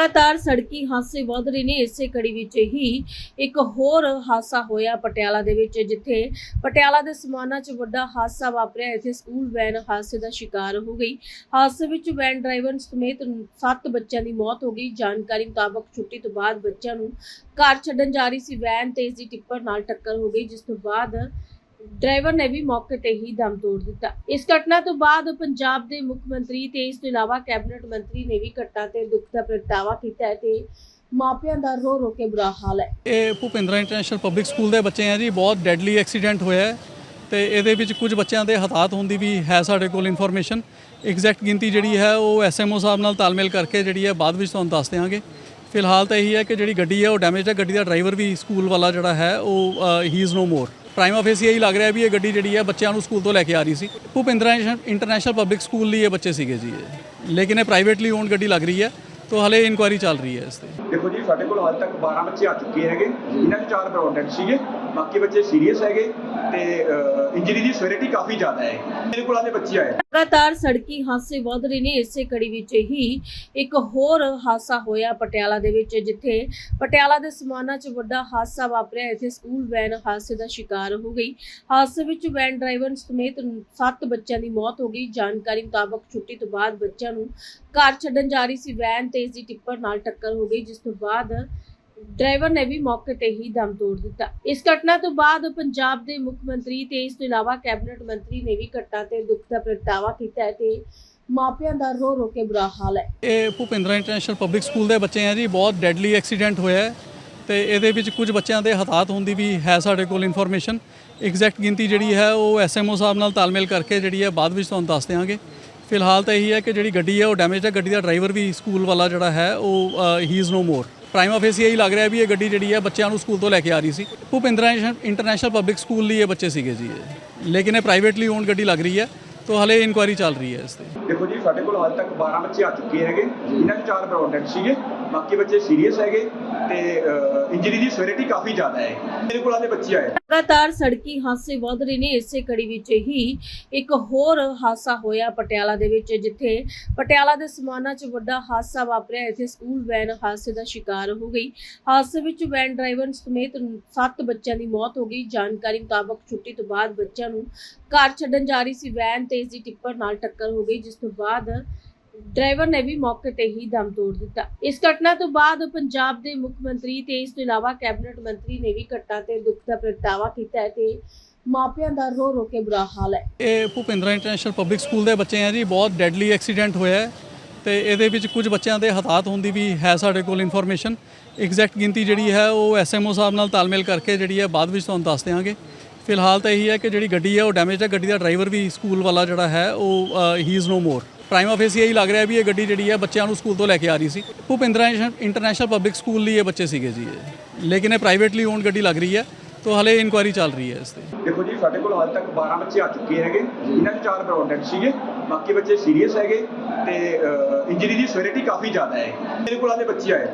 ਲਗਾਤਾਰ ਸੜਕੀ ਹਾਦਸੇ ਵਧ ਰਹੇ ਨੇ। ਇਸੇ ਕੜੀ ਵਿੱਚ ਹੀ ਇੱਕ ਹੋਰ ਹਾਦਸਾ ਹੋਇਆ ਪਟਿਆਲਾ ਦੇ ਵਿੱਚ, ਜਿੱਥੇ ਪਟਿਆਲਾ ਦੇ ਸਮਾਨਾ 'ਚ ਵੱਡਾ ਹਾਦਸਾ ਵਾਪਰਿਆ। ਇੱਥੇ ਸਕੂਲ ਵੈਨ ਹਾਦਸੇ ਦਾ ਸ਼ਿਕਾਰ ਹੋ ਗਈ। ਹਾਦਸੇ ਵਿੱਚ ਵੈਨ ਡਰਾਈਵਰ ਸਮੇਤ 7 ਬੱਚਿਆਂ ਦੀ ਮੌਤ ਹੋ ਗਈ। ਜਾਣਕਾਰੀ ਮੁਤਾਬਕ ਛੁੱਟੀ ਤੋਂ ਬਾਅਦ ਬੱਚਿਆਂ ਨੂੰ ਘਰ ਛੱਡਣ ਜਾ ਰਹੀ ਸੀ। ਵੈਨ ਤੇ ਇਸ ਦੀ ਟਿੱਪਰ ਨਾਲ ਟੱਕਰ ਹੋ ਗਈ, ਜਿਸ ਤੋਂ ਬਾਅਦ ਡਰਾਈਵਰ ਨੇ ਵੀ ਮੌਕੇ ਤੇ ਹੀ ਦਮ ਤੋੜ ਦਿੱਤਾ। ਇਸ ਘਟਨਾ ਤੋਂ ਬਾਅਦ ਪੰਜਾਬ ਦੇ ਮੁੱਖ ਮੰਤਰੀ ਤੇ ਇਸ ਤੋਂ ਇਲਾਵਾ ਕੈਬਨਿਟ ਮੰਤਰੀ ਨੇ ਵੀ ਘਟਨਾ ਤੇ ਦੁੱਖ ਦਾ ਪ੍ਰਗਟਾਵਾ ਕੀਤਾ ਹੈ ਤੇ ਮਾਪਿਆਂ ਦਾ ਰੋ ਰੋ ਕੇ ਬੁਰਾ ਹਾਲ ਹੈ। ਇਹ ਭੁਪਿੰਦਰਾ ਇੰਟਰਨੈਸ਼ਨਲ ਪਬਲਿਕ ਸਕੂਲ ਦੇ ਬੱਚੇ ਆ ਜੀ, ਬਹੁਤ ਡੈਡਲੀ ਐਕਸੀਡੈਂਟ ਹੋਇਆ ਹੈ ਤੇ ਇਹਦੇ ਵਿੱਚ ਕੁਝ ਬੱਚਿਆਂ ਦੇ ਹਤਾਹਤ ਹੋਣ ਦੀ ਵੀ ਹੈ ਸਾਡੇ ਕੋਲ ਇਨਫੋਰਮੇਸ਼ਨ ਐਗਜ਼ੈਕਟ ਗਿਣਤੀ ਜਿਹੜੀ ਹੈ ਉਹ ਐਸਐਮਓ ਸਾਹਿਬ ਨਾਲ ਤਾਲਮੇਲ ਕਰਕੇ ਜਿਹੜੀ ਹੈ ਬਾਅਦ ਵਿੱਚ ਤੁਹਾਨੂੰ ਦੱਸ ਦਿਆਂਗੇ। ਫਿਲਹਾਲ ਤਾਂ ਇਹੀ ਹੈ ਕਿ ਜਿਹੜੀ ਗੱਡੀ ਹੈ ਉਹ ਡੈਮੇਜ ਹੈ, ਗੱਡੀ ਦਾ ਡਰਾਈਵਰ ਵੀ ਸਕੂਲ ਵਾਲਾ ਜਿਹੜਾ ਹੈ ਉਹ ਹੀ is no more prime office ਇਹੀ ਲੱਗ ਰਿਹਾ ਵੀ ਇਹ ਗੱਡੀ ਜਿਹੜੀ ਹੈ ਬੱਚਿਆਂ ਨੂੰ ਸਕੂਲ ਤੋਂ ਲੈ ਕੇ ਆ ਰਹੀ ਸੀ। ਭੁਪਿੰਦਰਾ ਇੰਟਰਨੈਸ਼ਨਲ ਪਬਲਿਕ ਸਕੂਲ ਲਈ ਇਹ ਬੱਚੇ ਸੀਗੇ ਜੀ ਇਹ। ਲੇਕਿਨ ਇਹ ਪ੍ਰਾਈਵੇਟਲੀ ਓਨ ਗੱਡੀ ਲੱਗ ਰਹੀ ਹੈ। ਤੋਂ ਹਲੇ ਇਨਕੁਆਇਰੀ ਚੱਲ ਰਹੀ ਹੈ ਇਸ ਤੇ। ਦੇਖੋ ਜੀ ਸਾਡੇ ਕੋਲ ਹਾਲ ਤੱਕ 12 ਬੱਚੇ ਆ ਚੁੱਕੇ ਹੈਗੇ। ਇਹਨਾਂ ਚ ਚਾਰ ਪ੍ਰੋਡਕਟ ਸੀਗੇ ਬਾਕੀ ਬੱਚੇ ਸੀਰੀਅਸ ਹੈਗੇ ਤੇ ਇੰਜਰੀ ਦੀ ਸਵੇਰਿਟੀ ਕਾਫੀ ਜ਼ਿਆਦਾ ਹੈ। ਮੇਰੇ ਕੋਲ ਆਲੇ ਬੱਚੇ ਆਏ। ਲਗਾਤਾਰ ਸੜਕੀ ਹਾਦਸੇ ਵਧ ਰਹੇ ਨੇ। ਇਸੇ ਕੜੀ ਵਿੱਚ ਹੀ ਇੱਕ ਹੋਰ ਹਾਦਸਾ ਹੋਇਆ ਪਟਿਆਲਾ ਦੇ ਵਿੱਚ ਜਿੱਥੇ ਪਟਿਆਲਾ ਦੇ ਸਮਾਨਾ 'ਚ ਵੱਡਾ ਹਾਦਸਾ ਵਾਪਰਿਆ। ਇੱਥੇ ਸਕੂਲ ਵੈਨ ਹਾਦਸੇ ਦਾ ਸ਼ਿਕਾਰ ਹੋ ਗਈ। ਹਾਦਸੇ ਵਿੱਚ ਵੈਨ ਡਰਾਈਵਰ ਸਮੇਤ 7 ਬੱਚਿਆਂ ਦੀ ਮੌਤ ਹੋ ਗਈ। ਜਾਣਕਾਰੀ ਮੁਤਾਬਕ ਛੁੱਟੀ ਤੋਂ ਬਾਅਦ ਬੱਚਿਆਂ ਨੂੰ ਘਰ ਛੱਡਣ ਜਾ ਰਹੀ ਸੀ। ਵੈਨ ਤੇ ਇਸ ਦੀ ਟਿੱਪਰ ਨਾਲ ਟੱਕਰ ਹੋ ਗਈ, ਜਿਸ ਤੋਂ ਬਾਅਦ ਡਰਾਈਵਰ ਨੇ ਵੀ ਮੌਕੇ ਤੇ ਹੀ ਦਮ ਤੋੜ ਦਿੱਤਾ। ਇਸ ਘਟਨਾ ਤੋਂ ਬਾਅਦ ਪੰਜਾਬ ਦੇ ਮੁੱਖ ਮੰਤਰੀ ਤੇ ਇਸ ਤੋਂ ਇਲਾਵਾ ਕੈਬਨਿਟ ਮੰਤਰੀ ਨੇ ਵੀ ਘਟਨਾ ਤੇ ਦੁੱਖ ਦਾ ਪ੍ਰਗਟਾਵਾ ਕੀਤਾ ਹੈ ਤੇ ਮਾਪਿਆਂ ਦਾ ਰੋ ਰੋ ਕੇ ਬੁਰਾ ਹਾਲ ਹੈ। ਇਹ ਭੁਪਿੰਦਰਾ ਇੰਟਰਨੈਸ਼ਨਲ ਪਬਲਿਕ ਸਕੂਲ ਦੇ ਬੱਚੇ ਆ ਜੀ, ਬਹੁਤ ਡੈਡਲੀ ਐਕਸੀਡੈਂਟ ਹੋਇਆ ਹੈ ਤੇ ਇਹਦੇ ਵਿੱਚ ਕੁਝ ਬੱਚਿਆਂ ਦੇ ਹਤਾਹਤ ਹੋਣ ਦੀ ਵੀ ਹੈ ਸਾਡੇ ਕੋਲ ਇਨਫੋਰਮੇਸ਼ਨ ਐਗਜ਼ੈਕਟ ਗਿਣਤੀ ਜਿਹੜੀ ਹੈ ਉਹ ਐਸਐਮਓ ਸਾਹਿਬ ਨਾਲ ਤਾਲਮੇਲ ਕਰਕੇ ਜਿਹੜੀ ਹੈ ਬਾਅਦ ਵਿੱਚ ਤੁਹਾਨੂੰ ਦੱਸ ਦਿਆਂਗੇ। ਫਿਲਹਾਲ ਤਾਂ ਇਹੀ ਹੈ ਕਿ ਜਿਹੜੀ ਗੱਡੀ ਹੈ ਉਹ ਡੈਮੇਜ ਹੈ। ਗੱਡੀ ਦਾ ਡਰਾਈਵਰ ਵੀ ਸਕੂਲ ਵਾਲਾ ਜਿਹੜਾ ਹੈ, ਉਹ ਹੀ is no more prime office ਇਹੀ ਲੱਗ ਰਿਹਾ ਵੀ ਇਹ ਗੱਡੀ ਜਿਹੜੀ ਹੈ ਬੱਚਿਆਂ ਨੂੰ ਸਕੂਲ ਤੋਂ ਲੈ ਕੇ ਆ ਰਹੀ ਸੀ। ਭੁਪਿੰਦਰਾ ਇੰਟਰਨੈਸ਼ਨਲ ਪਬਲਿਕ ਸਕੂਲ ਲਈ ਇਹ ਬੱਚੇ ਸੀਗੇ ਜੀ ਇਹ। ਲੇਕਿਨ ਇਹ ਪ੍ਰਾਈਵੇਟਲੀ ਓਨਡ ਗੱਡੀ ਲੱਗ ਰਹੀ ਹੈ, ਤੋਂ ਹਲੇ ਇਨਕੁਆਇਰੀ ਚੱਲ ਰਹੀ ਹੈ ਇਸ ਤੇ। ਦੇਖੋ ਜੀ, ਸਾਡੇ ਕੋਲ ਹਾਲ ਤੱਕ 12 ਬੱਚੇ ਆ ਚੁੱਕੇ ਹੈਗੇ। ਇਹਨਾਂ ਚ ਚਾਰ ਪ੍ਰੋਡਕਟ ਸੀਗੇ। ਬਾਕੀ ਬੱਚੇ ਸੀਰੀਅਸ ਹੈਗੇ। ਤੇ ਇੰਜਰੀ ਦੀ ਸਵੇਰਿਟੀ ਕਾਫੀ ਜ਼ਿਆਦਾ ਹੈ। ਮੇਰੇ ਕੋਲ ਆਲੇ ਬੱਚੇ ਆਏ। ਲਗਾਤਾਰ ਸੜਕੀ ਹਾਦਸੇ ਵਧ ਰਹੇ ਨੇ, ਇਸੇ ਕੜੀ ਵਿੱਚ ਹੀ ਇੱਕ ਹੋਰ ਹਾਦਸਾ ਹੋਇਆ ਪਟਿਆਲਾ ਦੇ ਵਿੱਚ, ਜਿੱਥੇ ਪਟਿਆਲਾ ਦੇ ਸਮਾਨਾ 'ਚ ਵੱਡਾ ਹਾਦਸਾ ਵਾਪਰਿਆ। ਇੱਥੇ ਸਕੂਲ ਵੈਨ ਹਾਦਸੇ ਦਾ ਸ਼ਿਕਾਰ ਹੋ ਗਈ। ਹਾਦਸੇ ਵਿੱਚ ਵੈਨ ਡਰਾਈਵਰ ਸਮੇਤ 7 ਬੱਚਿਆਂ ਦੀ ਮੌਤ ਹੋ ਗਈ। ਜਾਣਕਾਰੀ ਮੁਤਾਬਕ ਛੁੱਟੀ ਤੋਂ ਬਾਅਦ ਬੱਚਿਆਂ ਨੂੰ ਘਰ ਛੱਡਣ ਜਾ ਰਹੀ ਸੀ। ਵੈਨ ਤੇ ਇਸ ਦੀ ਟਿੱਪਰ ਨਾਲ ਟੱਕਰ ਹੋ ਗਈ, ਜਿਸ ਤੋਂ ਬਾਅਦ ਡਰਾਈਵਰ ਨੇ ਵੀ ਮੌਕੇ ਤੇ ਹੀ ਦਮ ਤੋੜ ਦਿੱਤਾ। ਇਸ ਘਟਨਾ ਤੋਂ ਬਾਅਦ ਪੰਜਾਬ ਦੇ ਮੁੱਖ ਮੰਤਰੀ ਤੇ ਇਸ ਤੋਂ ਇਲਾਵਾ ਕੈਬਨਿਟ ਮੰਤਰੀ ਨੇ ਵੀ ਘਟਨਾ ਤੇ ਦੁੱਖ ਦਾ ਪ੍ਰਗਟਾਵਾ ਕੀਤਾ ਤੇ ਮਾਪਿਆਂ ਦਾ ਰੋ ਰੋ ਕੇ ਬੁਰਾ ਹਾਲ ਹੈ। ਇਹ ਭੁਪਿੰਦਰਾ ਇੰਟਰਨੈਸ਼ਨਲ ਪਬਲਿਕ ਸਕੂਲ ਦੇ ਬੱਚੇ ਆ ਜੀ, ਬਹੁਤ ਡੈਡਲੀ ਐਕਸੀਡੈਂਟ ਹੋਇਆ ਹੈ ਤੇ ਇਹਦੇ ਵਿੱਚ ਕੁਝ ਬੱਚਿਆਂ ਦੇ ਹਤਾਹਤ ਹੋਣ ਦੀ ਵੀ ਹੈ ਸਾਡੇ ਕੋਲ ਇਨਫੋਰਮੇਸ਼ਨ ਐਗਜ਼ੈਕਟ ਗਿਣਤੀ ਜਿਹੜੀ ਹੈ ਉਹ ਐਸਐਮਓ ਸਾਹਿਬ ਨਾਲ ਤਾਲਮੇਲ ਕਰਕੇ ਜਿਹੜੀ ਹੈ ਬਾਅਦ ਵਿੱਚ ਤੁਹਾਨੂੰ ਦੱਸ ਦਿਆਂਗੇ। ਫਿਲਹਾਲ ਤਾਂ ਇਹੀ ਹੈ ਕਿ ਜਿਹੜੀ ਗੱਡੀ ਹੈ ਉਹ ਡੈਮੇਜ ਹੈ, ਗੱਡੀ ਦਾ ਡਰਾਈਵਰ ਵੀ ਸਕੂਲ ਵਾਲਾ ਜਿਹੜਾ ਹੈ ਉਹ ਹੀ is no more prime office ਇਹੀ ਲੱਗ ਰਿਹਾ ਵੀ ਇਹ ਗੱਡੀ ਜਿਹੜੀ ਹੈ ਬੱਚਿਆਂ ਨੂੰ ਸਕੂਲ ਤੋਂ ਲੈ ਕੇ ਆ ਰਹੀ ਸੀ। ਭੁਪਿੰਦਰਾ ਇੰਟਰਨੈਸ਼ਨਲ ਪਬਲਿਕ ਸਕੂਲ ਲਈ ਇਹ ਬੱਚੇ ਸੀਗੇ ਜੀ ਇਹ। ਲੇਕਿਨ ਇਹ ਪ੍ਰਾਈਵੇਟਲੀ ਓਨਡ ਗੱਡੀ ਲੱਗ ਰਹੀ ਹੈ, ਤੋਂ ਹਲੇ ਇਨਕੁਆਇਰੀ ਚੱਲ ਰਹੀ ਹੈ ਇਸ ਤੇ। ਦੇਖੋ ਜੀ, ਸਾਡੇ ਕੋਲ ਹਾਲ ਤੱਕ 12 ਬੱਚੇ ਆ ਚੁੱਕੇ ਹੈਗੇ। ਇਹਨਾਂ ਚ ਚਾਰ ਪ੍ਰੋਡਕਟ ਸੀਗੇ, ਬਾਕੀ ਬੱਚੇ ਸੀਰੀਅਸ ਹੈਗੇ ਤੇ ਇੰਜਰੀ ਦੀ ਸਵੇਰਿਟੀ ਕਾਫੀ ਜ਼ਿਆਦਾ ਹੈ। ਮੇਰੇ ਕੋਲ ਆਲੇ ਬੱਚੇ ਆਏ।